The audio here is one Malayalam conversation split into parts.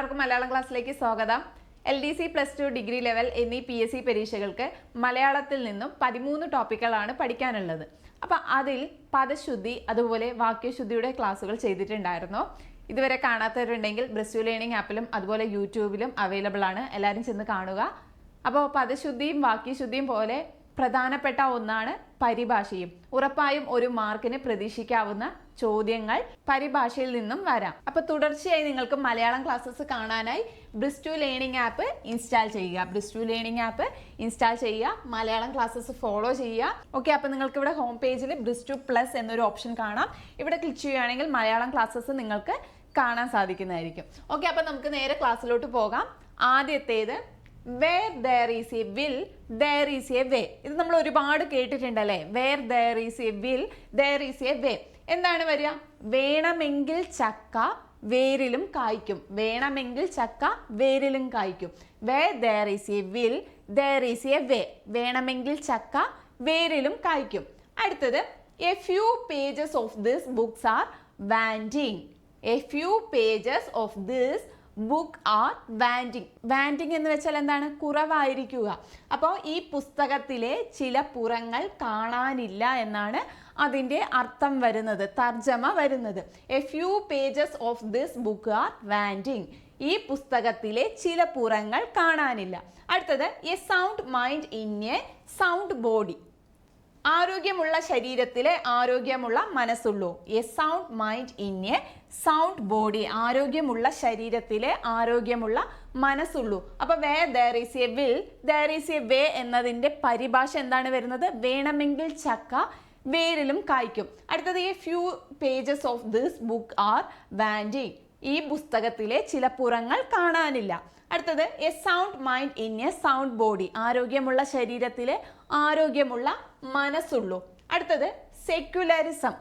എല്ലാവർക്കും മലയാളം ക്ലാസ്സിലേക്ക് സ്വാഗതം. L D C plus two degree level എന്നീ പി എസ് സി പരീക്ഷകൾക്ക് മലയാളത്തിൽ നിന്നും പതിമൂന്ന് ടോപ്പിക്കുകളാണ് പഠിക്കാനുള്ളത്. അപ്പം അതിൽ പദശുദ്ധി അതുപോലെ വാക്യശുദ്ധിയുടെ ക്ലാസ്സുകൾ ചെയ്തിട്ടുണ്ടായിരുന്നു. ഇതുവരെ കാണാത്തവരുണ്ടെങ്കിൽ ബ്രസ്റ്റു ലേണിംഗ് ആപ്പിലും അതുപോലെ യൂട്യൂബിലും അവൈലബിൾ ആണ്. എല്ലാവരും ചെന്ന് കാണുക. അപ്പോൾ പദശുദ്ധിയും വാക്യശുദ്ധിയും പോലെ പ്രധാനപ്പെട്ട ഒന്നാണ് പരിഭാഷയും. ഉറപ്പായും ഒരു മാർക്കിന് പ്രതീക്ഷിക്കാവുന്ന ചോദ്യങ്ങൾ പരിഭാഷയിൽ നിന്നും വരാം. അപ്പൊ തുടർച്ചയായി നിങ്ങൾക്ക് മലയാളം ക്ലാസ്സസ് കാണാനായി ബ്രിസ്റ്റു ലേണിംഗ് ആപ്പ് ഇൻസ്റ്റാൾ ചെയ്യുക. ബ്രിസ്റ്റു ലേണിംഗ് ആപ്പ് ഇൻസ്റ്റാൾ ചെയ്യുക. മലയാളം ക്ലാസ്സസ് ഫോളോ ചെയ്യുക. ഓക്കെ അപ്പൊ നിങ്ങൾക്ക് ഇവിടെ ഹോം പേജിൽ ബ്രിസ്റ്റു പ്ലസ് എന്നൊരു ഓപ്ഷൻ കാണാം. ഇവിടെ ക്ലിക്ക് ചെയ്യുകയാണെങ്കിൽ മലയാളം ക്ലാസ്സസ് നിങ്ങൾക്ക് കാണാൻ സാധിക്കുന്നതായിരിക്കും. ഓക്കെ അപ്പൊ നമുക്ക് നേരെ ക്ലാസ്സിലോട്ട് പോകാം. ആദ്യത്തേത് where there is a will there is a way ഇത് നമ്മൾ ഒരുപാട് കേട്ടിട്ടുണ്ട് അല്ലേ? Where there is a will there is a way എന്താണ് വരിക? വേണമെങ്കിൽ ചക്ക വേരിലും കായ്ക്കും. വേണമെങ്കിൽ ചക്ക വേരിലും കായ്ക്കും. Where there is a will there is a way വേണമെങ്കിൽ ചക്ക വേരിലും കായ്ക്കും. അടുത്തത് a few pages of this books are wanting a few pages of this book are wanting wanting എന്ന് വെച്ചാൽ എന്താണ്? കുറവായിരിക്കുക. അപ്പോൾ ഈ പുസ്തകത്തിലെ ചില പുറങ്ങൾ കാണാനില്ല എന്നാണ് അതിന്റെ അർത്ഥം വരുന്നത് തർജമ വരുന്നത്. A few pages of this book are wanting ഈ പുസ്തകത്തിലെ ചില പുറങ്ങൾ കാണാനില്ല. അടുത്തത് a sound mind in a sound body ആരോഗ്യമുള്ള ശരീരത്തിലെ ആരോഗ്യമുള്ള മനസ്സുള്ളൂ. A sound mind in a sound body ആരോഗ്യമുള്ള ശരീരത്തിലെ ആരോഗ്യമുള്ള മനസ്സുള്ളൂ. അപ്പൊ where there is a will there is a way എന്നതിന്റെ പരിഭാഷ എന്താണ് വരുന്നത്? വേണമെങ്കിൽ ചക്ക വേരിലും കായ്ക്കും. അടുത്തത് ഈ few pages of this book are wanting ഈ പുസ്തകത്തിലെ ചില പുറങ്ങൾ കാണാനില്ല. അടുത്തത് a sound mind in a sound body ആരോഗ്യമുള്ള ശരീരത്തിലെ ആരോഗ്യമുള്ള മനസ്സുള്ളൂ. അടുത്തത് സെക്യുലറിസം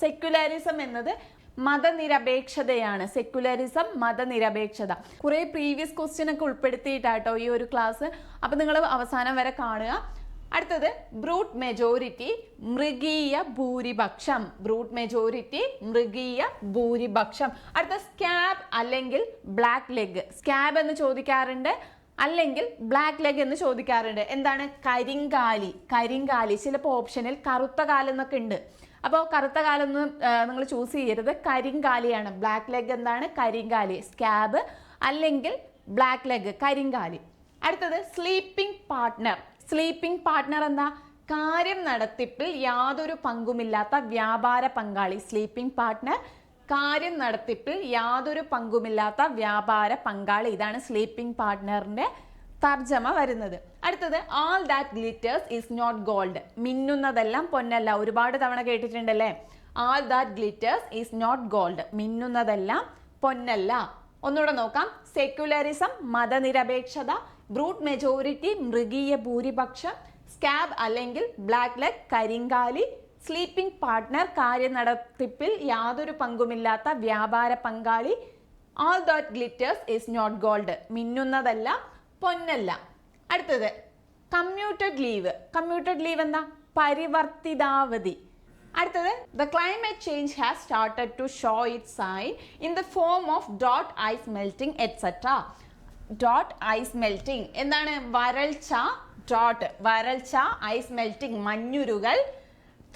സെക്യുലറിസം എന്നത് മതനിരപേക്ഷതയാണ്. സെക്യുലറിസം മതനിരപേക്ഷത. കുറേ പ്രീവിയസ് ക്വസ്റ്റ്യൻ ഒക്കെ ഉൾപ്പെടുത്തിയിട്ടാട്ടോ ഈ ഒരു ക്ലാസ് അപ്പൊ നിങ്ങൾ അവസാനം വരെ കാണുക. അടുത്തത് ബ്രൂട്ട് മെജോറിറ്റി മൃഗീയ ഭൂരിപക്ഷം. ബ്രൂട്ട് മെജോറിറ്റി മൃഗീയ ഭൂരിപക്ഷം. അടുത്ത സ്കാബ് അല്ലെങ്കിൽ ബ്ലാക്ക് ലെഗ് സ്കാബ് എന്ന് ചോദിക്കാറുണ്ട് അല്ലെങ്കിൽ ബ്ലാക്ക് ലെഗ് എന്ന് ചോദിക്കാറുണ്ട്. എന്താണ്? കരിങ്കാലി. കരിങ്കാലി. ചിലപ്പോൾ ഓപ്ഷനിൽ കറുത്ത കാലെന്നൊക്കെ ഉണ്ട്. അപ്പോൾ കറുത്ത കാലൊന്നും നിങ്ങൾ ചൂസ് ചെയ്യരുത്. കരിങ്കാലിയാണ്. ബ്ലാക്ക് ലെഗ് എന്താണ്? കരിങ്കാലി. സ്കാബ് അല്ലെങ്കിൽ ബ്ലാക്ക് ലെഗ് കരിങ്കാലി. അടുത്തത് സ്ലീപ്പിംഗ് പാർട്ട്ണർ സ്ലീപ്പിംഗ് പാർട്ട്ണർ എന്താ? കാര്യം നടത്തിപ്പിൽ യാതൊരു പങ്കുമില്ലാത്ത വ്യാപാര പങ്കാളി. സ്ലീപ്പിംഗ് പാർട്ട്ണർ കാര്യം നടത്തിപ്പിൽ യാതൊരു പങ്കുമില്ലാത്ത വ്യാപാര പങ്കാളി. ഇതാണ് സ്ലീപ്പിംഗ് പാർട്ട്ണറിന്റെ തർജമ വരുന്നത്. അടുത്തത് all that glitters is not gold മിന്നുന്നതെല്ലാം പൊന്നല്ല. ഒരുപാട് തവണ കേട്ടിട്ടുണ്ടല്ലേ? All that glitters is not gold മിന്നുന്നതെല്ലാം പൊന്നല്ല. ഒന്നുകൂടെ നോക്കാം. സെക്യുലറിസം മതനിരപേക്ഷത ബ്രൂട്ട് മെജോറിറ്റി മൃഗീയ ഭൂരിപക്ഷം സ്കാബ് അല്ലെങ്കിൽ ബ്ലാക്ക് ലെഗ് കരിങ്കാലി സ്ലീപ്പിംഗ് പാർട്ട്ണർ കാര്യനടത്തിപ്പിൽ യാതൊരു പങ്കുമില്ലാത്ത വ്യാപാര പങ്കാളി. All that glitters is not gold മിന്നുന്നതല്ല പൊന്നല്ല. അടുത്തത് കമ്മ്യൂട്ടഡ് ലീവ് കമ്മ്യൂട്ടഡ് ലീവ് എന്താ? പരിവർത്തിതാവധി. അടുത്തത് the climate change has started to show it sign in the form of dot ice melting etcetera dot ice melting എന്താണ്? വരൾച്ച ഡോട്ട് വരൾച്ച ഐസ് മെൽറ്റിംഗ് മഞ്ഞുരുകൾ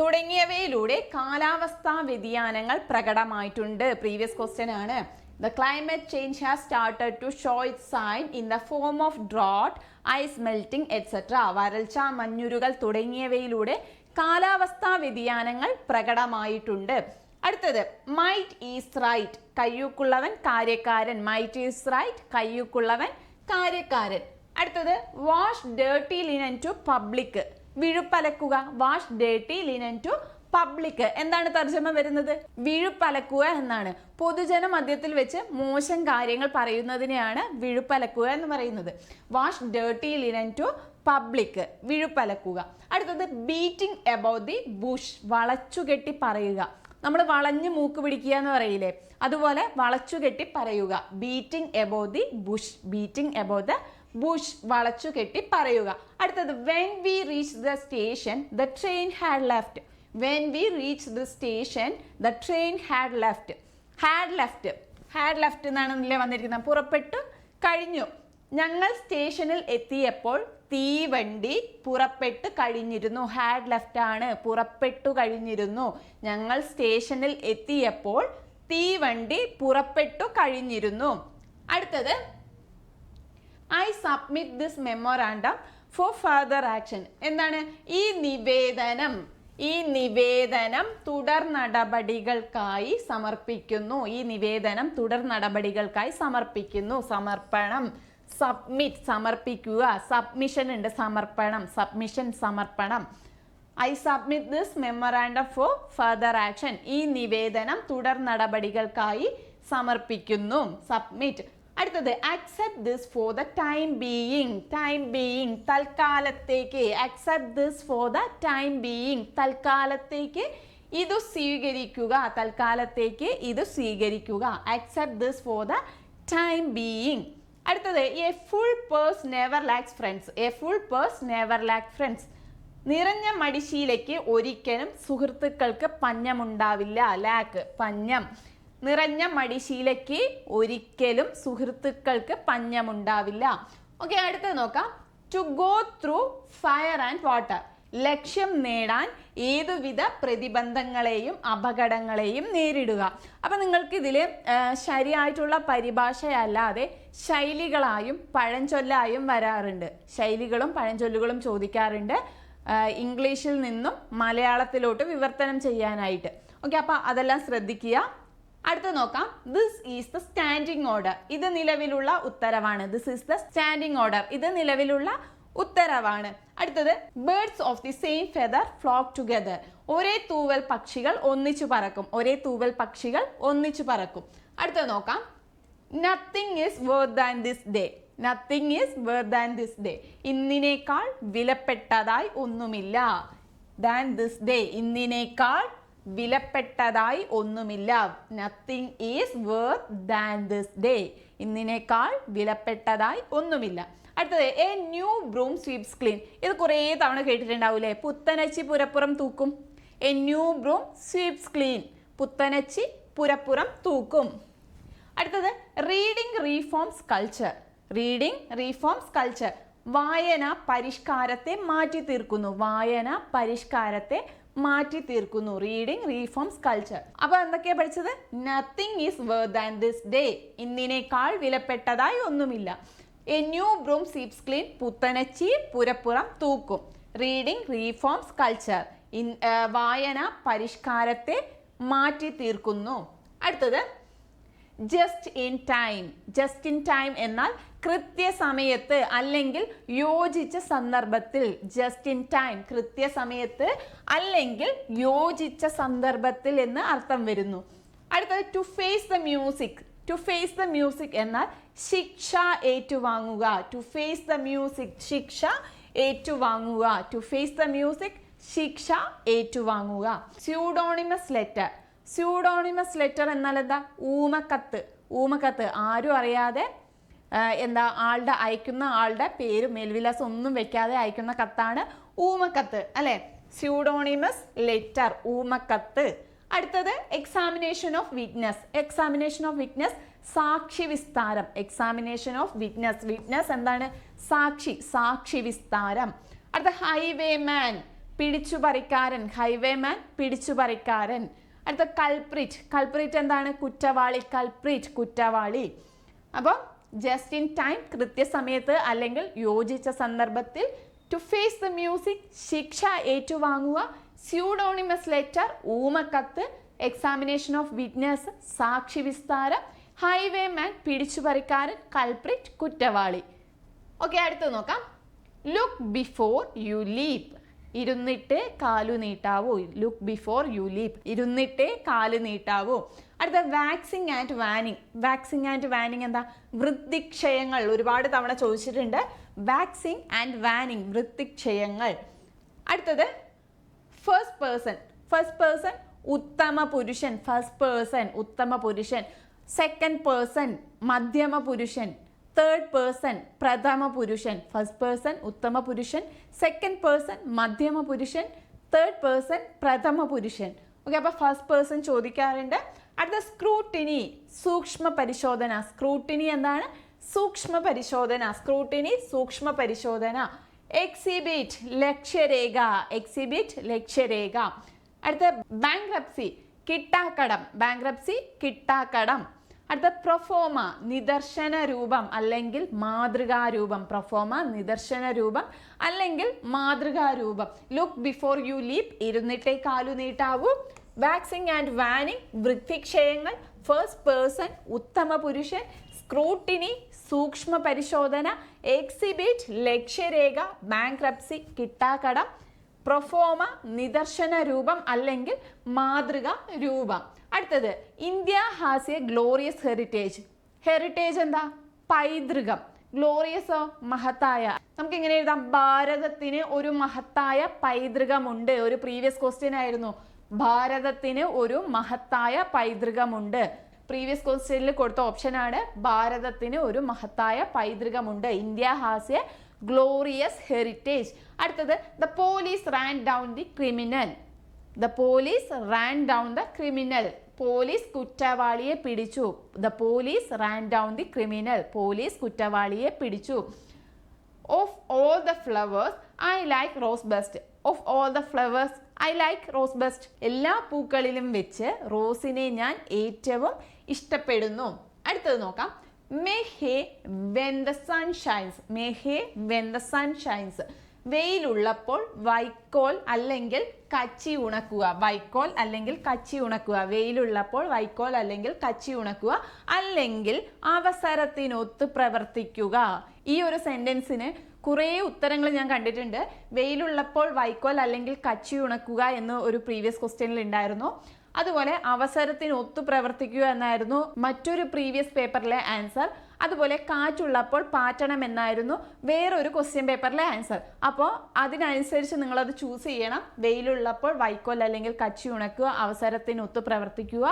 തുടങ്ങിയവയിലൂടെ കാലാവസ്ഥാ വ്യതിയാനങ്ങൾ പ്രകടമായിട്ടുണ്ട്. പ്രീവിയസ് ക്വസ്റ്റ്യൻ ആണ്. The climate change has started to show it sign in the form of drought ice melting etc. വരൾച്ച മഞ്ഞുരുകൾ തുടങ്ങിയവയിലൂടെ കാലാവസ്ഥാ വ്യതിയാനങ്ങൾ പ്രകടമായിട്ടുണ്ട്. അടുത്തത് മൈറ്റ് ഈസ് റൈറ്റ് കയ്യൂക്കുള്ളവൻ കാര്യക്കാരൻ. മൈറ്റ് ഈസ് റൈറ്റ് കയ്യൂക്കുള്ളവൻ കാര്യക്കാരൻ. അടുത്തത് wash dirty linen to public വിഴുപ്പലക്കുക. Wash dirty linen to public. എന്താണ് തർജമ വരുന്നത്? വിഴുപ്പലക്കുക എന്നാണ്. പൊതുജന മധ്യത്തിൽ വെച്ച് മോശം കാര്യങ്ങൾ പറയുന്നതിനെയാണ് വിഴുപ്പലക്കുക എന്ന് പറയുന്നത്. Wash dirty linen to public വിഴുപ്പലക്കുക. അടുത്തത് ബീറ്റിംഗ് എബൌട്ട് ദി ബുഷ് വളച്ചുകെട്ടി പറയുക. നമ്മൾ വളഞ്ഞു മൂക്ക് പിടിക്കുക എന്ന് പറയില്ലേ? അതുപോലെ വളച്ചുകെട്ടി പറയുക. Beating about the bush beating about the bush വളച്ചുകെട്ടി പറയുക. അടുത്തത് when we reach the station the train had left when we reach the station the train had left had left had left എന്നാണല്ലേ വന്നിരിക്കുന്നത്. പുറപ്പെട്ടു കഴിഞ്ഞു. ഞങ്ങൾ സ്റ്റേഷനിൽ എത്തിയപ്പോൾ തീവണ്ടി പുറപ്പെട്ടു കഴിഞ്ഞിരുന്നു. ഹാഡ് ലെഫ്റ്റ് ആണ്. പുറപ്പെട്ടു കഴിഞ്ഞിരുന്നു. ഞങ്ങൾ സ്റ്റേഷനിൽ എത്തിയപ്പോൾ തീവണ്ടി പുറപ്പെട്ടു കഴിഞ്ഞിരുന്നു. അടുത്തത് I submit this memorandum for further action എന്താണ്? ഈ നിവേദനം. ഈ നിവേദനം തുടർ നടപടികൾക്കായി സമർപ്പിക്കുന്നു. ഈ നിവേദനം തുടർ നടപടികൾക്കായി സമർപ്പിക്കുന്നു. സമർപ്പണം സബ്മിറ്റ് സമർപ്പിക്കുക. സബ്മിഷൻ ഉണ്ട് സമർപ്പണം. സബ്മിഷൻ സമർപ്പണം. I submit this memorandum for further action ഈ നിവേദനം തുടർ നടപടികൾക്കായി സമർപ്പിക്കുന്നു. സബ്മിറ്റ് അടുത്തത് accept this for the time being time being തൽക്കാലത്തേക്ക്. Accept this for the time being തൽക്കാലത്തേക്ക് ഇത് സ്വീകരിക്കുക. തൽക്കാലത്തേക്ക് ഇത് സ്വീകരിക്കുക. Accept this for the time being അടുത്തത് a full purse never lacks friends a full purse never lack friends നിറഞ്ഞ മടിശീലയ്ക്ക് ഒരിക്കലും സുഹൃത്തുക്കൾക്ക് പഞ്ഞമുണ്ടാവില്ല. ലാക്ക് പഞ്ഞം. നിറഞ്ഞ മടിശീലയ്ക്ക് ഒരിക്കലും സുഹൃത്തുക്കൾക്ക് പഞ്ഞമുണ്ടാവില്ല. ഓക്കെ അടുത്തത് നോക്കാം. To go through fire and water ലക്ഷ്യം നേടാൻ ഏതുവിധ പ്രതിബന്ധങ്ങളെയും അപകടങ്ങളെയും നേരിടുക. അപ്പം നിങ്ങൾക്കിതിൽ ശരിയായിട്ടുള്ള പരിഭാഷയല്ലാതെ ശൈലികളായും പഴഞ്ചൊല്ലായും വരാറുണ്ട്. ശൈലികളും പഴഞ്ചൊല്ലുകളും ചോദിക്കാറുണ്ട് ഇംഗ്ലീഷിൽ നിന്നും മലയാളത്തിലോട്ട് വിവർത്തനം ചെയ്യാനായിട്ട്. ഓക്കെ അപ്പോൾ അതെല്ലാം ശ്രദ്ധിക്കുക. അടുത്ത നോക്കാം. This is the standing order ഇത് നിലവിലുള്ള ഉത്തരവാണ്. This is the standing order ഇത് നിലവിലുള്ള ഉത്തരവാണ്. അടുത്തത് birds of the same feather flock together ഒരേ തൂവൽ പക്ഷികൾ ഒന്നിച്ചു പറക്കും. ഒരേ തൂവൽ പക്ഷികൾ ഒന്നിച്ചു പറക്കും. അടുത്തത് നോക്കാം. Nothing is worth than this day nothing is worth than this day ഇന്നിനേക്കാൾ വിലപ്പെട്ടതായി ഒന്നുമില്ല. ദാൻ ദിസ് ഡേ ഇന്നിനേക്കാൾ വിലപ്പെട്ടതായി ഒന്നുമില്ല. Nothing is worth than this day ഇന്നിനേക്കാൾ വിലപ്പെട്ടതായി ഒന്നുമില്ല. അടുത്തത് a new broom sweeps clean ഇത് കുറേ തവണ കേട്ടിട്ടുണ്ടാവില്ലേ പുത്തനച്ചി പുരപ്പുറം തൂക്കും. A new broom sweeps clean പുത്തനച്ചി പുരപ്പുറം തൂക്കും. അടുത്തത് reading reforms culture reading reforms culture വായന പരിഷ്കാരത്തെ മാറ്റി തീർക്കുന്നു വായന പരിഷ്കാരത്തെ മാറ്റി തീർക്കുന്നു റീഡിങ് റീഫോംസ് കൾച്ചർ അപ്പൊ എന്തൊക്കെയാ പഠിച്ചത്? Nothing is worth than this day ഇന്നിനേക്കാൾ വിലപ്പെട്ടതായി ഒന്നുമില്ല. A new broom sweeps clean പുത്തനച്ചി പുരപ്പുറം തൂക്കും. റീഡിങ് റീഫോംസ് കൾച്ചർ വായന പരിഷ്കാരത്തെ മാറ്റി തീർക്കുന്നു അടുത്തത് just in time just in time എന്നാൽ കൃത്യസമയത്ത് അല്ലെങ്കിൽ യോജിച്ച സന്ദർഭത്തിൽ ജസ്റ്റ് ഇൻ ടൈം കൃത്യസമയത്ത് അല്ലെങ്കിൽ യോജിച്ച സന്ദർഭത്തിൽ എന്ന് അർത്ഥം വരുന്നു. അടുത്തത് to face the music to face the music എന്നാൽ ശിക്ഷ ഏറ്റുവാങ്ങുക ടു ഫേസ് ദ മ്യൂസിക് ശിക്ഷ ഏറ്റുവാങ്ങുക ടു ഫേസ് ദ മ്യൂസിക് ശിക്ഷ ഏറ്റുവാങ്ങുക. സ്യൂഡോണിമസ് ലെറ്റർ സ്യൂഡോണിമസ് ലെറ്റർ എന്നാൽ എന്താ ഊമക്കത്ത്. ഊമക്കത്ത്. ആരും അറിയാതെ എന്താ ആളുടെ അയക്കുന്ന ആളുടെ പേര് മേൽവിലാസം ഒന്നും വെക്കാതെ അയക്കുന്ന കത്താണ് ഊമക്കത്ത്. അല്ലേ? സ്യൂഡോണിമസ് ലെറ്റർ ഊമക്കത്ത്. അടുത്തത് examination of witness examination of witness സാക്ഷി വിസ്താരം. എക്സാമിനേഷൻ ഓഫ് വിറ്റ്നസ് വിറ്റ്നസ് എന്താണ്? സാക്ഷി സാക്ഷി വിസ്താരം. അടുത്ത ഹൈവേമാൻ പിടിച്ചുപറിക്കാരൻ. ഹൈവേമാൻ പിടിച്ചുപറിക്കാരൻ. അടുത്ത കൾപ്രിറ്റ് കൾപ്രിറ്റ് എന്താണ്? കുറ്റവാളി കൾപ്രിറ്റ് കുറ്റവാളി. അപ്പോൾ ജസ്റ്റ് ഇൻ ടൈം കൃത്യസമയത്ത് അല്ലെങ്കിൽ യോജിച്ച സന്ദർഭത്തിൽ ടു ഫേസ് ദ മ്യൂസിക് ശിക്ഷ ഏറ്റുവാങ്ങുക സ്യൂഡോണിമസ് ലെറ്റർ ഊമക്കത്ത് എക്സാമിനേഷൻ ഓഫ് വിറ്റ്നസ് സാക്ഷി വിസ്താരം ഹൈവേ മാൻ പിടിച്ചുപറിക്കാരൻ കൾപ്രിറ്റ് കുറ്റവാളി. ഓക്കെ അടുത്ത് നോക്കാം. ലുക്ക് ബിഫോർ യു ലീപ് ഇരുന്നിട്ട് കാലു നീട്ടാവൂ. ലുക്ക് ബിഫോർ യു ലീപ് ഇരുന്നിട്ട് കാൽ നീട്ടാവൂ. അടുത്ത waxing and waning waxing and waning എന്താ? വൃത്തിക്ഷയങ്ങൾ. ഒരുപാട് തവണ ചോദിച്ചിട്ടുണ്ട്. വാക്സിങ് ആൻഡ് വാനിങ് വൃത്തിക്ഷയങ്ങൾ. അടുത്തത് ഫസ്റ്റ് പേഴ്സൺ ഫസ്റ്റ് പേഴ്സൺ ഉത്തമ പുരുഷൻ. ഫസ്റ്റ് പേഴ്സൺ ഉത്തമ പുരുഷൻ. സെക്കൻഡ് പേഴ്സൺ മധ്യമ പുരുഷൻ. തേർഡ് പേഴ്സൺ പ്രഥമ പുരുഷൻ ഫസ്റ്റ് പേഴ്സൺ ഉത്തമ പുരുഷൻ സെക്കൻഡ് പേഴ്സൺ മധ്യമ പുരുഷൻ തേർഡ് പേഴ്സൺ പ്രഥമ പുരുഷൻ ഓക്കെ അപ്പോൾ ഫസ്റ്റ് പേഴ്സൺ ചോദിക്കാറുണ്ട്. അടുത്ത സ്ക്രൂട്ടിനി സൂക്ഷ്മ പരിശോധന. സ്ക്രൂട്ടിനി എന്താണ്? സൂക്ഷ്മ പരിശോധന. സ്ക്രൂട്ടിനി സൂക്ഷ്മ പരിശോധന. എക്സിബിറ്റ് ലക്ഷ്യരേഖ. എക്സിബിറ്റ് ലക്ഷ്യരേഖ. അടുത്ത ബാങ്ക്രപ്സി കിട്ടാക്കടം. ബാങ്ക്രപ്സി കിട്ടാക്കടം. അടുത്ത പ്രൊഫോമ നിദർശന രൂപം അല്ലെങ്കിൽ മാതൃകാരൂപം പ്രൊഫോമ നിദർശന രൂപം അല്ലെങ്കിൽ മാതൃകാരൂപം ലുക്ക് ബിഫോർ യു ലീപ് ഇരുന്നിട്ടേ കാലു നീട്ടാവൂ. വാക്സിംഗ് ആൻഡ് വാനിങ് വൃത്തിക്ഷയങ്ങൾ. ഫസ്റ്റ് പേഴ്സൺ ഉത്തമ പുരുഷൻ. സ്ക്രൂട്ടിനി സൂക്ഷ്മ പരിശോധന. എക്സിബിറ്റ് ലക്ഷ്യരേഖ. ബാങ്ക്രപ്സി കിട്ടാക്കടം. പ്രൊഫോമ നിദർശന രൂപം അല്ലെങ്കിൽ മാതൃക രൂപം. അടുത്തത് India has a glorious heritage heritage എന്താ? പൈതൃകം. ഗ്ലോറിയസോ മഹത്തായ. നമുക്ക് ഇങ്ങനെ എഴുതാം? ഭാരതത്തിന് ഒരു മഹത്തായ പൈതൃകമുണ്ട്. ഒരു പ്രീവിയസ് ക്വസ്റ്റ്യൻ ആയിരുന്നു. ഭാരതത്തിന് ഒരു മഹത്തായ പൈതൃകമുണ്ട്. പ്രീവിയസ് ക്വസ്റ്റ്യനിൽ കൊടുത്ത ഓപ്ഷൻ ആണ് ഭാരതത്തിന് ഒരു മഹത്തായ പൈതൃകമുണ്ട്. India has a glorious heritage അടുത്തത് the police ran down the criminal the police ran down the criminal police കുറ്റവാളിയെ പിടിച്ചു. The police ran down the criminal police കുറ്റവാളിയെ പിടിച്ചു. Of all the flowers I like rose best of all the flowers I like rose best എല്ലാ പൂക്കളിലും വെച്ച് റോസിനെ ഞാൻ ഏറ്റവും ഇഷ്ടപ്പെടുന്നു. അടുത്തത് നോക്കാം. Make hay when the sun shines make hay when the sun shines വെയിലുള്ളപ്പോൾ വൈക്കോൽ അല്ലെങ്കിൽ കച്ചി ഉണക്കുക. വൈക്കോൽ അല്ലെങ്കിൽ കച്ചി ഉണക്കുക. വെയിലുള്ളപ്പോൾ വൈക്കോൽ അല്ലെങ്കിൽ കച്ചി ഉണക്കുക. അല്ലെങ്കിൽ അവസരത്തിനൊത്ത് പ്രവർത്തിക്കുക. ഈ ഒരു സെന്റൻസിന് കുറേ ഉത്തരങ്ങൾ ഞാൻ കണ്ടിട്ടുണ്ട്. വെയിലുള്ളപ്പോൾ വൈക്കോൽ അല്ലെങ്കിൽ കച്ചി ഉണക്കുക എന്ന് ഒരു പ്രീവിയസ് ക്വസ്റ്റ്യനിൽ ഉണ്ടായിരുന്നു. അതുപോലെ അവസരത്തിന് ഒത്തു പ്രവർത്തിക്കുക എന്നായിരുന്നു മറ്റൊരു പ്രീവിയസ് പേപ്പറിലെ ആൻസർ അതുപോലെ കാറ്റുള്ളപ്പോൾ പാറ്റണം എന്നായിരുന്നു വേറൊരു ക്വസ്റ്റ്യൻ പേപ്പറിലെ ആൻസർ അപ്പോൾ അതിനനുസരിച്ച് നിങ്ങളത് ചൂസ് ചെയ്യണം. വെയിലുള്ളപ്പോൾ വൈക്കോൽ അല്ലെങ്കിൽ കച്ചി ഉണക്കുക അവസരത്തിനൊത്ത് പ്രവർത്തിക്കുക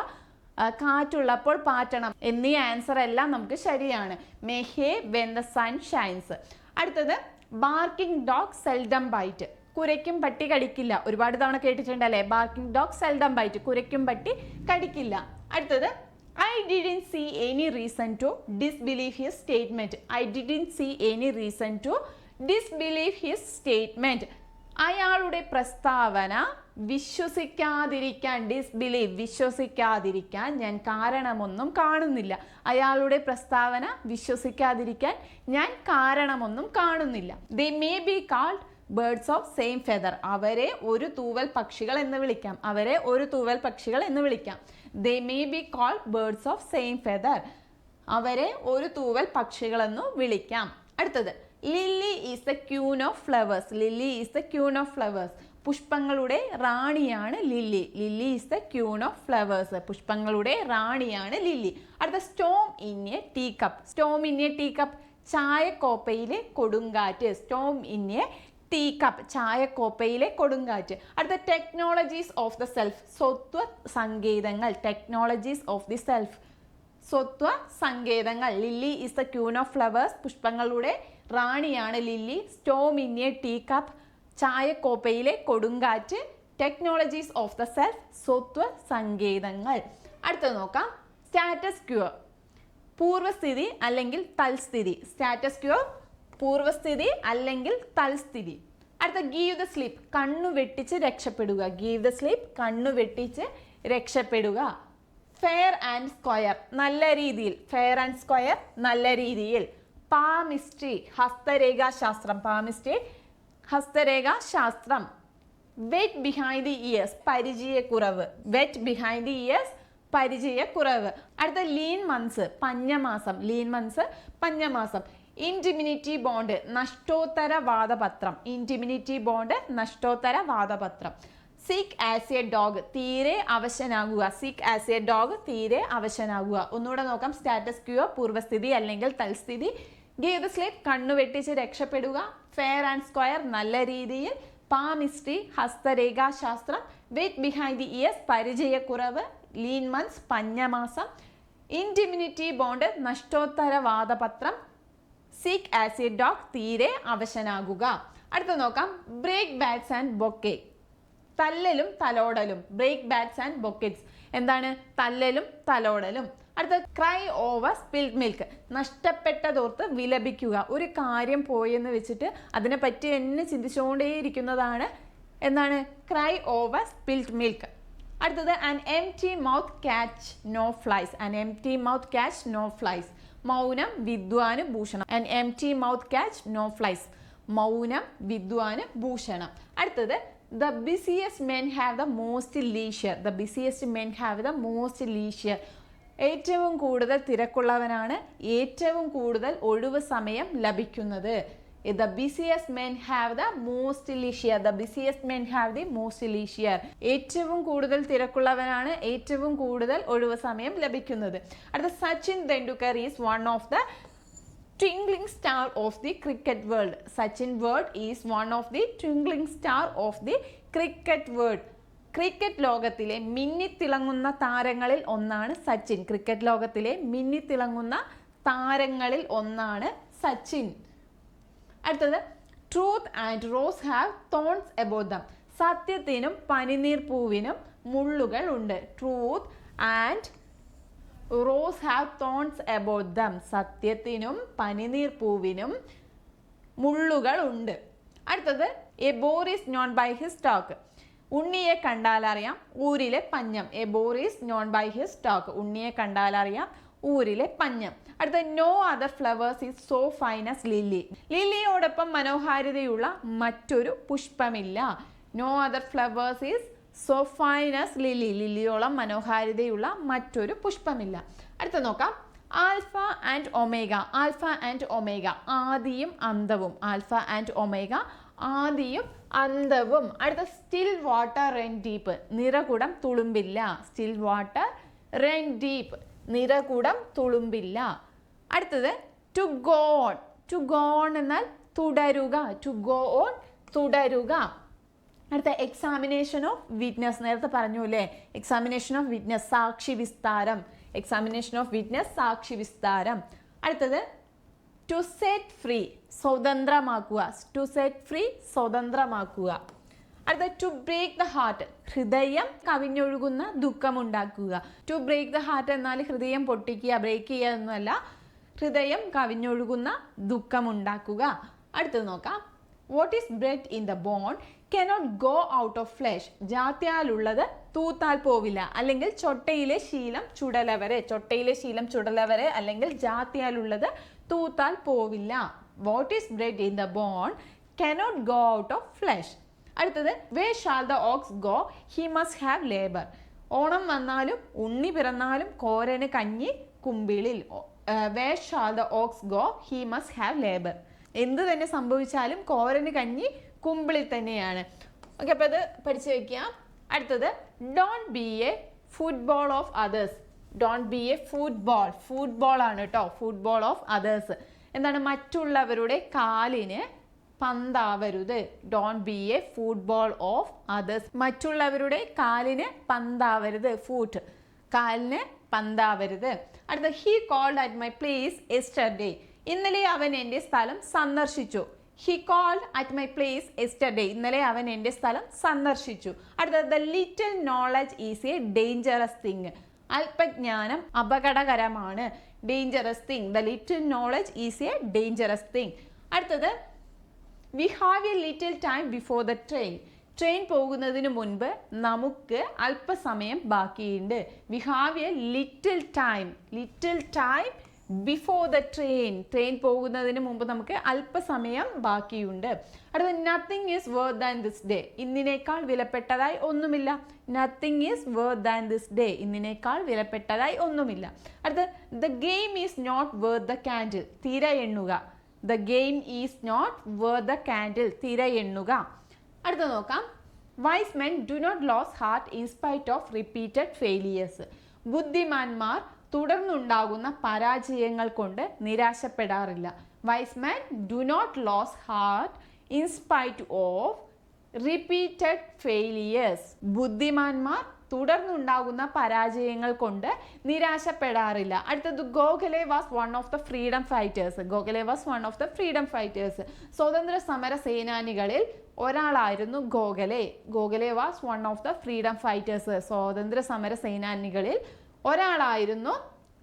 കാറ്റുള്ളപ്പോൾ പാറ്റണം എന്നീ ആൻസർ എല്ലാം നമുക്ക് ശരിയാണ്. Make hay when the sun shines അടുത്തത് ബാർക്കിംഗ് ഡോഗ് സെൽഡം ബൈറ്റ് കുരയ്ക്കും പട്ടി കടിക്കില്ല. ഒരുപാട് തവണ കേട്ടിട്ടുണ്ടല്ലേ? ബാർക്കിംഗ് ഡോഗ് സെൽഡം ബൈറ്റ് കുരയ്ക്കും പട്ടി കടിക്കില്ല. അടുത്തത് I didn't see any reason to disbelieve his statement I didn't see any reason to disbelieve his statement അയാളുടെ പ്രസ്താവന വിശ്വസിക്കാതിരിക്കാൻ ഡിസ്ബിലീവ് വിശ്വസിക്കാതിരിക്കാൻ ഞാൻ കാരണമൊന്നും കാണുന്നില്ല. അയാളുടെ പ്രസ്താവന വിശ്വസിക്കാതിരിക്കാൻ ഞാൻ കാരണമൊന്നും കാണുന്നില്ല. They may be called birds of same feather അവരെ ഒരു തൂവൽ പക്ഷികൾ എന്ന് വിളിക്കാം. അവരെ ഒരു തൂവൽ പക്ഷികൾ എന്ന് വിളിക്കാം. They may be called birds of same feather അവരെ ഒരു തൂവൽ പക്ഷികളെന്നു വിളിക്കാം. അടുത്തത് lily is the queen of flowers lily is the queen of flowers പുഷ്പങ്ങളുടെ റാണിയാണ് lily lily is the queen of flowers പുഷ്പങ്ങളുടെ റാണിയാണ് ലില്ലി അടുത്ത storm in a tea cup storm in a tea cup ചായക്കോപ്പയിലെ കൊടുങ്കാറ്റ്. Storm in a tea cup ചായക്കോപ്പയിലെ കൊടുങ്കാറ്റ്. അടുത്ത ടെക്നോളജീസ് ഓഫ് ദ സെൽഫ് സ്വത്വ സങ്കേതങ്ങൾ. ടെക്നോളജീസ് ഓഫ് ദി സെൽഫ് സ്വത്വ സങ്കേതങ്ങൾ. Lily is the queen of flowers പുഷ്പങ്ങളുടെ റാണിയാണ് lily storm a tea cup ചായക്കോപ്പയിലെ കൊടുങ്കാറ്റ്. ടെക്നോളജീസ് ഓഫ് ദ സെൽഫ് സ്വത്വ സങ്കേതങ്ങൾ. അടുത്തത് നോക്കാം. സ്റ്റാറ്റസ് ക്യൂർ പൂർവസ്ഥിതി അല്ലെങ്കിൽ തൽസ്ഥിതി. സ്റ്റാറ്റസ് ക്യൂർ പൂർവസ്ഥിതി അല്ലെങ്കിൽ തൽസ്ഥിതി. അടുത്ത ഗീവ് ദ സ്ലീപ്പ് കണ്ണു വെട്ടിച്ച് രക്ഷപ്പെടുക. ഗീവ് ദ സ്ലീപ്പ് കണ്ണു വെട്ടിച്ച് രക്ഷപ്പെടുക. ഫെയർ ആൻഡ് സ്ക്വയർ നല്ല രീതിയിൽ. ഫെയർ ആൻഡ് സ്ക്വയർ നല്ല രീതിയിൽ. പാമിസ്ട്രി. ഹസ്തരേഖാ ശാസ്ത്രം പാമിസ്ട്രി. ഹസ്തരേഖാ ശാസ്ത്രം വെറ്റ് ബിഹൈൻഡ് ദി ഇയേഴ്സ് പരിചയക്കുറവ്. വെറ്റ് ബിഹൈൻഡ് ദി ഇയേഴ്സ് പരിചയക്കുറവ്. അടുത്ത ലീൻ മന്ത്സ് പഞ്ഞമാസം. ലീൻ മന്ത്സ് പഞ്ഞമാസം. ഇന്റിമിനിറ്റി ബോണ്ട് നഷ്ടോത്തര വാദപത്രം. ഇന്റിമിനിറ്റി ബോണ്ട് നഷ്ടോത്തര വാദപത്രം. സീക്ക് ആസ് എ ഡോഗ് തീരെ അവശനാകുക. സീക്ക് ആസ് എ ഡോഗ് തീരെ അവശനാകുക. ഒന്നുകൂടെ നോക്കാം. സ്റ്റാറ്റസ് ക്യൂയോ പൂർവസ്ഥിതി അല്ലെങ്കിൽ തൽസ്ഥിതി. ഗീത ദ കണ്ണുവെട്ടിച്ച് കണ്ണു വെട്ടിച്ച് രക്ഷപ്പെടുക. ഫെയർ ആൻഡ് സ്ക്വയർ നല്ല രീതിയിൽ. പാമിസ്ട്രി ഹസ്തരേഖാശാസ്ത്രം വെയിറ്റ് ബിഹൈൻഡ് ദി ഇയേഴ്സ് പരിചയക്കുറവ്. ലീൻ മന്ത്സ് പഞ്ഞമാസം. ഇന്റിമിനിറ്റി ബോണ്ട് നഷ്ടോത്തര വാദപത്രം. സീക്ക് ആസിഡ് ഡോഗ് തീരെ അവശനാകുക. അടുത്ത നോക്കാം. Brickbats and bouquet. തല്ലലും തലോടലും. Brickbats and bouquets. എന്താണ്? തല്ലലും തലോടലും. അടുത്ത ക്രൈ ഓവർ സ്പിൽഡ് മിൽക്ക്. നഷ്ടപ്പെട്ടതോർത്ത് വിലപിക്കുക. ഒരു കാര്യം പോയെന്ന് വെച്ചിട്ട് അതിനെ പറ്റി എന്നെ ചിന്തിച്ചുകൊണ്ടേയിരിക്കുന്നതാണ് എന്താണ്? Cry over spilled milk. അടുത്തത് an empty mouth catch no flies an empty mouth catch no flies മൗനം വിദ്വാന് ഭൂഷണം. And empty mouth catch no flies മൗനം വിദ്വാന് ഭൂഷണം. അടുത്തത് the busiest men have the most leisure the busiest men have the most leisure ഏറ്റവും കൂടുതൽ തിരക്കുള്ളവനാണ് ഏറ്റവും കൂടുതൽ ഒഴിവ് സമയം ലഭിക്കുന്നത്. The busiest men have the most leisure the busiest men have the most leisure ഏറ്റവും കൂടുതൽ തിരക്കുള്ളവനാണ് ഏറ്റവും കൂടുതൽ ഒഴിവ് സമയം ലഭിക്കുന്നത്. അടുത്ത Sachin Tendulkar is one of the twinkling star of the cricket world Sachin world is one of the twinkling star of the cricket world cricket ലോകത്തിലെ മിന്നിത്തിളങ്ങുന്ന താരങ്ങളിൽ ഒന്നാണ് സച്ചിൻ. ക്രിക്കറ്റ് ലോകത്തിലെ മിന്നിത്തിളങ്ങുന്ന താരങ്ങളിൽ ഒന്നാണ് സച്ചിൻ. അടുത്തത് truth and rose have thorns about them സത്യത്തിനും പനിനീർ പൂവിനും മുള്ളുകൾ ഉണ്ട്. Truth and rose have thorns about them സത്യത്തിനും പനിനീർ പൂവിനും മുള്ളുകൾ ഉണ്ട്. അടുത്തത് a boy is known by his talk ഉണ്ണിയെ കണ്ടാലറിയാം ഊരിലെ പഞ്ഞം. A boy is known by his talk ഉണ്ണിയെ കണ്ടാലറിയാം ഊരിലെ പഞ്ഞം. അടുത്ത no other flowers is so fine as lily ലില്ലിയോടൊപ്പം മനോഹാരിതയുള്ള മറ്റൊരു പുഷ്പമില്ല. No other flowers is so fine as lily ലില്ലിയോളം മനോഹാരിതയുള്ള മറ്റൊരു പുഷ്പമില്ല. അടുത്ത നോക്കാം. Alpha and omega. Alpha and omega ആദിയും അന്തവും ആൽഫ ആൻഡ് ഒമേഗ ആദിയും അന്തവും അടുത്ത സ്റ്റിൽ വാട്ടർ റെൻ ഡീപ്പ് നിറകുടം തുളുമ്പില്ല. സ്റ്റിൽ വാട്ടർ റെൻ ഡീപ്പ് നിറകുടം തുളുമ്പില്ല. അടുത്തത് ടു ഗോൺ ടു ഗോൺ എന്നാൽ തുടരുക. ടു ഗോ ഓൺ തുടരുക. അടുത്ത എക്സാമിനേഷൻ ഓഫ് വിറ്റ്നസ് നേരത്തെ പറഞ്ഞു അല്ലേ എക്സാമിനേഷൻ ഓഫ് വിറ്റ്നസ് സാക്ഷി വിസ്താരം. എക്സാമിനേഷൻ ഓഫ് വിറ്റ്നസ് സാക്ഷി വിസ്താരം. അടുത്തത് ടു സെറ്റ് ഫ്രീ സ്വതന്ത്രമാക്കുക. ടു സെറ്റ് ഫ്രീ സ്വതന്ത്രമാക്കുക. അടുത്ത ടു ബ്രേക്ക് ദ ഹാർട്ട് ഹൃദയം കവിഞ്ഞൊഴുകുന്ന ദുഃഖമുണ്ടാക്കുക. ടു ബ്രേക്ക് ദ ഹാർട്ട് എന്നാൽ ഹൃദയം പൊട്ടിക്കുക ബ്രേക്ക് ചെയ്യുക എന്നല്ല ഹൃദയം കവിഞ്ഞൊഴുകുന്ന ദുഃഖമുണ്ടാക്കുക. അടുത്തത് നോക്കാം. What is bred in the bone cannot go out of flesh ജാത്യാലുള്ളത് തൂത്താൽ പോവില്ല. അല്ലെങ്കിൽ ചൊട്ടയിലെ ശീലം ചുടലവരെ ചൊട്ടയിലെ ശീലം ചുടലവരെ അല്ലെങ്കിൽ ജാത്യാലുള്ളത് തൂത്താൽ പോവില്ല. What is bred in the bone cannot go out of flesh അടുത്തത് where shall the ox go he must have labour Onam വന്നാലും ഉണ്ണി പിറന്നാലും കോരന് കഞ്ഞി കുമ്പിളിൽ. Where shall the ox go he must have labour എന്ത് തന്നെ സംഭവിച്ചാലും കോരന് കഞ്ഞി കുമ്പിളിൽ തന്നെയാണ്. ഓക്കെ അപ്പോൾ അത് പഠിച്ചു വയ്ക്കുക അടുത്തത് don't be a football of others don't be a football football ആണ് കേട്ടോ. ഫുട്ബോൾ ഓഫ് അതേഴ്സ് എന്താണ്? മറ്റുള്ളവരുടെ കാലിന് പന്താവരുത്. Don't be a football of others മറ്റുള്ളവരുടെ കാലിന് പന്താവരുത്. ഫൂട്ട് കാലിന് പന്താവരുത്. അടുത്ത he called at my place yesterday ഇന്നലെ അവൻ എന്റെ സ്ഥലം സന്ദർശിച്ചു. He called at my place yesterday ഇന്നലെ അവൻ എന്റെ സ്ഥലം സന്ദർശിച്ചു. അടുത്തത് the little knowledge is a dangerous thing അല്പജ്ഞാനം അപകടകരമാണ്. Dangerous thing the little knowledge is a dangerous thing അടുത്തത് we have a little time before the train train പോകുന്നതിന് മുൻപ് നമുക്ക് അല്പസമയം ബാക്കിയുണ്ട്. We have a little time little time before the train train പോകുന്നതിന് മുമ്പ് നമുക്ക് അല്പസമയം ബാക്കിയുണ്ട്. അടുത്ത nothing is worth than this day ഇന്നിനേക്കാൾ വിലപ്പെട്ടതായി ഒന്നുമില്ല. Nothing is worth than this day ഇന്നിനേക്കാൾ വിലപ്പെട്ടതായി ഒന്നുമില്ല. അടുത്ത the game is not worth the candle തീര എണ്ണുക. The game is not worth the candle തിര എണ്ണുക. അടുത്ത നോക്കാം. Wise men do not lose heart in spite of repeated failures ബുദ്ധിമാന്മാർ തുടർന്നുണ്ടാകുന്ന പരാജയങ്ങൾ കൊണ്ട് നിരാശപ്പെടാറില്ല. Wise man do not lose heart in spite of repeated failures ബുദ്ധിമാന്മാർ തുടർന്നുണ്ടാകുന്ന പരാജയങ്ങൾ കൊണ്ട് നിരാശപ്പെടാറില്ല. അടുത്തത് Gokhale was one of the freedom fighters Gokhale was one of the freedom fighters സ്വതന്ത്ര സമര സേനാനികളിൽ ഒരാളായിരുന്നു Gokhale. Gokhale was one of the freedom fighters സ്വാതന്ത്ര്യ സമര സേനാനികളിൽ ഒരാളായിരുന്നു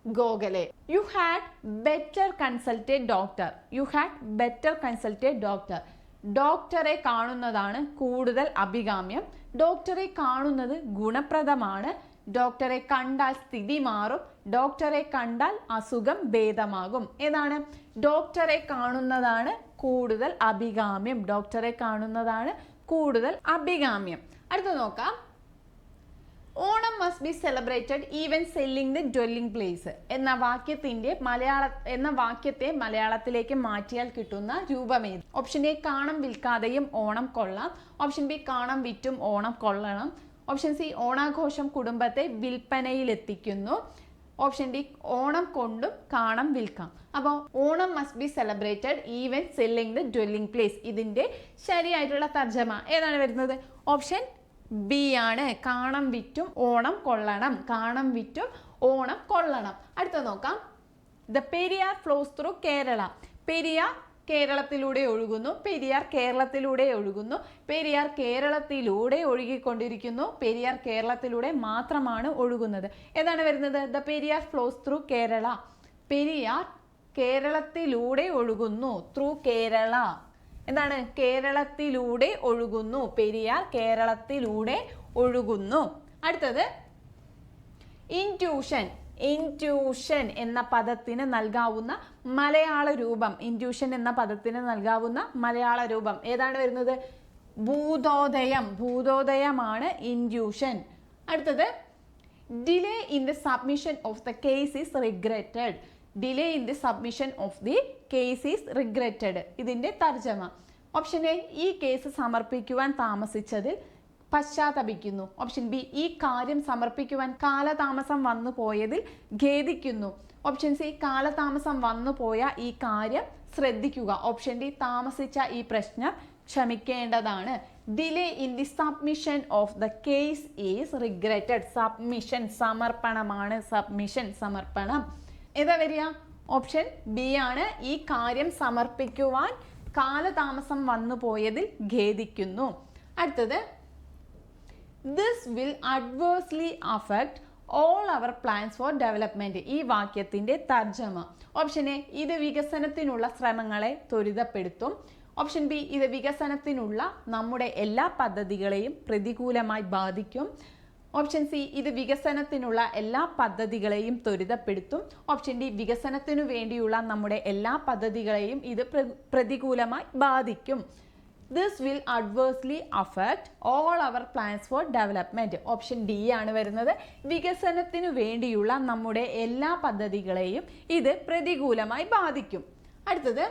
Gokhale. You had better consult a doctor you had better consult a doctor ഡോക്ടറെ കാണുന്നതാണ് കൂടുതൽ അഭികാമ്യം. ഡോക്ടറെ കാണുന്നത് ഗുണപ്രദമാണ്. ഡോക്ടറെ കണ്ടാൽ സ്ഥിതി മാറും. ഡോക്ടറെ കണ്ടാൽ അസുഖം ഭേദമാകും. ഏതാണ്? ഡോക്ടറെ കാണുന്നതാണ് കൂടുതൽ അഭികാമ്യം. ഡോക്ടറെ കാണുന്നതാണ് കൂടുതൽ അഭികാമ്യം. അടുത്ത നോക്കാം. Onam must be celebrated even selling the dwelling place എന്ന വാക്യത്തിന്റെ മലയാള എന്ന വാക്യത്തെ മലയാളത്തിലേക്ക് മാറ്റിയാൽ കിട്ടുന്ന രൂപമേത് ഓപ്ഷൻ എ കാണം വിൽക്കാതെയും ഓണം കൊള്ളാം. ഓപ്ഷൻ ബി കാണം വിറ്റും ഓണം കൊള്ളണം. ഓപ്ഷൻ സി ഓണാഘോഷം കുടുംബത്തെ വിൽപ്പനയിലെത്തിക്കുന്നു. ഓപ്ഷൻ ഡി ഓണം കൊണ്ടും കാണം വിൽക്കാം. അപ്പോൾ Onam must be celebrated even selling the dwelling place ഇതിന്റെ ശരിയായിട്ടുള്ള തർജമ ഏതാണ് വരുന്നത്? ഓപ്ഷൻ ബി ആണ്. കാണം വിറ്റും ഓണം കൊള്ളണം. കാണം വിറ്റും ഓണം കൊള്ളണം. അടുത്ത നോക്കാം. The Periyar flows through Kerala Periyar കേരളത്തിലൂടെ ഒഴുകുന്നു. പെരിയാർ കേരളത്തിലൂടെ ഒഴുകുന്നു. പെരിയാർ കേരളത്തിലൂടെ ഒഴുകിക്കൊണ്ടിരിക്കുന്നു. പെരിയാർ കേരളത്തിലൂടെ മാത്രമാണ് ഒഴുകുന്നത്. ഏതാണ് വരുന്നത്? The Periyar flows through Kerala Periyar കേരളത്തിലൂടെ ഒഴുകുന്നു. ത്രൂ കേരള എന്താണ്? കേരളത്തിലൂടെ ഒഴുകുന്നു. പെരിയാർ കേരളത്തിലൂടെ ഒഴുകുന്നു. അടുത്തത് ഇന്റ്യൂഷൻ ഇന്റ്യൂഷൻ എന്ന പദത്തിന് നൽകാവുന്ന മലയാള രൂപം. ഇന്റ്യൂഷൻ എന്ന പദത്തിന് നൽകാവുന്ന മലയാള രൂപം. ഏതാണ് വരുന്നത്? ഭൂതോദയം. ഭൂതോദയമാണ് ഇന്റ്യൂഷൻ അടുത്തത് delay in the submission of the case is regretted. Delay in the submission of the case is regretted ഇതിന്റെ തർജമ. ഓപ്ഷൻ എ ഈ കേസ് സമർപ്പിക്കുവാൻ താമസിച്ചതിൽ പശ്ചാത്തപിക്കുന്നു. ഓപ്ഷൻ ബി ഈ കാര്യം സമർപ്പിക്കുവാൻ കാലതാമസം വന്നു പോയതിൽ ഖേദിക്കുന്നു. ഓപ്ഷൻ സി കാലതാമസം വന്നു പോയ ഈ കാര്യം ശ്രദ്ധിക്കുക. ഓപ്ഷൻ ഡി താമസിച്ച ഈ പ്രശ്നം ക്ഷമിക്കേണ്ടതാണ്. Delay in the submission of the case is regretted submission സമർപ്പണമാണ്. Submission സമർപ്പണം. ഏതാ വരിക? ഓപ്ഷൻ ബി ആണ്. ഈ കാര്യം സമർപ്പിക്കുവാൻ കാലതാമസം വന്നു പോയതിൽ ഖേദിക്കുന്നു. അടുത്തത് this will adversely affect all our plans for development ഈ വാക്യത്തിന്റെ തർജമ. ഓപ്ഷൻ എ ഇത് വികസനത്തിനുള്ള ശ്രമങ്ങളെ ത്വരിതപ്പെടുത്തും. ഓപ്ഷൻ ബി ഇത് വികസനത്തിനുള്ള നമ്മുടെ എല്ലാ പദ്ധതികളെയും പ്രതികൂലമായി ബാധിക്കും. ഓപ്ഷൻ സി ഇത് വികസനത്തിനുള്ള എല്ലാ പദ്ധതികളെയും ത്വരിതപ്പെടുത്തും. ഓപ്ഷൻ ഡി വികസനത്തിനു വേണ്ടിയുള്ള നമ്മുടെ എല്ലാ പദ്ധതികളെയും ഇത് പ്രതികൂലമായി ബാധിക്കും. This will adversely affect all our plans for development option D ആണ് വരുന്നത്. വികസനത്തിനു വേണ്ടിയുള്ള നമ്മുടെ എല്ലാ പദ്ധതികളെയും ഇത് പ്രതികൂലമായി ബാധിക്കും. അടുത്തത്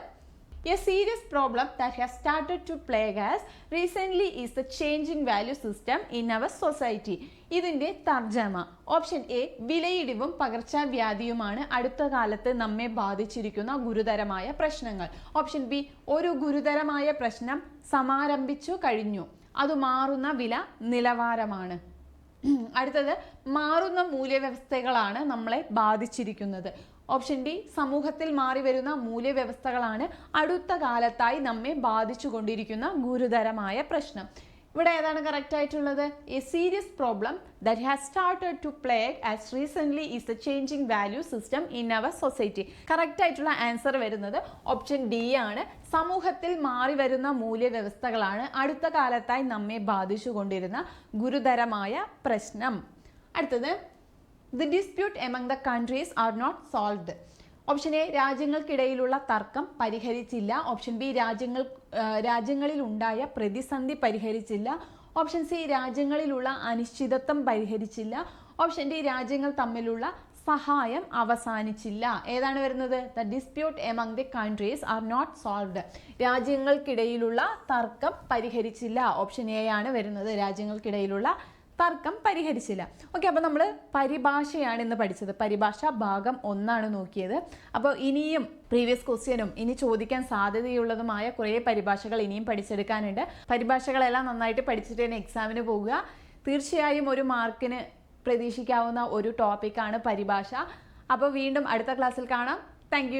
serious problem that has started to plague us recently is the change in value system in our society ഇതിന്റെ തർജമ. ഓപ്ഷൻ എ വിലയിടിവും പകർച്ചവ്യാധിയുമാണ് അടുത്ത കാലത്ത് നമ്മെ ബാധിച്ചിരിക്കുന്ന ഗുരുതരമായ പ്രശ്നങ്ങൾ. ഓപ്ഷൻ ബി ഒരു ഗുരുതരമായ പ്രശ്നം സമാരംഭിച്ചു കഴിഞ്ഞു. അത് മാറുന്ന വില നിലവാരമാണ്. അടുത്തത് മാറുന്ന മൂല്യവ്യവസ്ഥകളാണ് നമ്മളെ ബാധിച്ചിരിക്കുന്നത്. ഓപ്ഷൻ ഡി സമൂഹത്തിൽ മാറി വരുന്ന മൂല്യവ്യവസ്ഥകളാണ് അടുത്ത കാലത്തായി നമ്മെ ബാധിച്ചുകൊണ്ടിരിക്കുന്ന ഗുരുതരമായ പ്രശ്നം. ഇവിടെ ഏതാണ് കറക്റ്റ് ആയിട്ടുള്ളത്? A serious problem that has started to play us recently is the changing value system in our society correct ആയിട്ടുള്ള ആൻസർ വരുന്നത് ഓപ്ഷൻ ഡി ആണ്. സമൂഹത്തിൽ മാറി വരുന്ന മൂല്യവ്യവസ്ഥകളാണ് അടുത്ത കാലത്തായി നമ്മെ ബാധിച്ചുകൊണ്ടിരുന്ന ഗുരുതരമായ പ്രശ്നം. അടുത്തത് the dispute among the countries are not solved option A രാജ്യങ്ങൾക്കിടയിലുള്ള തർക്കം പരിഹരിച്ചില്ല. ഓപ്ഷൻ ബി രാജ്യങ്ങൾ രാജ്യങ്ങളിൽ ഉണ്ടായ പ്രതിസന്ധി പരിഹരിച്ചില്ല. ഓപ്ഷൻ സി രാജ്യങ്ങളിലുള്ള അനിശ്ചിതത്വം പരിഹരിച്ചില്ല. ഓപ്ഷൻ ഡി രാജ്യങ്ങൾ തമ്മിലുള്ള സഹായം അവസാനിച്ചില്ല. ഏതാണ് വരുന്നത്? The dispute among the countries are not solved രാജ്യങ്ങൾക്കിടയിലുള്ള തർക്കം പരിഹരിച്ചില്ല. ഓപ്ഷൻ എ ആണ് വരുന്നത്. രാജ്യങ്ങൾക്കിടയിലുള്ള തർക്കം പരിഹരിച്ചില്ല. ഓക്കെ അപ്പോൾ നമ്മൾ പരിഭാഷയാണ് ഇന്ന് പഠിച്ചത്. പരിഭാഷ ഭാഗം ഒന്നാണ് നോക്കിയത്. അപ്പോൾ ഇനിയും പ്രീവിയസ് ക്വസ്റ്റ്യനും ഇനി ചോദിക്കാൻ സാധ്യതയുള്ളതുമായ കുറേ പരിഭാഷകൾ ഇനിയും പഠിച്ചെടുക്കാനുണ്ട്. പരിഭാഷകളെല്ലാം നന്നായിട്ട് പഠിച്ചിട്ട് തന്നെ എക്സാമിന് പോകുക തീർച്ചയായും ഒരു മാർക്കിന് പ്രതീക്ഷിക്കാവുന്ന ഒരു ടോപ്പിക്കാണ് പരിഭാഷ. അപ്പോൾ വീണ്ടും അടുത്ത ക്ലാസ്സിൽ കാണാം. താങ്ക്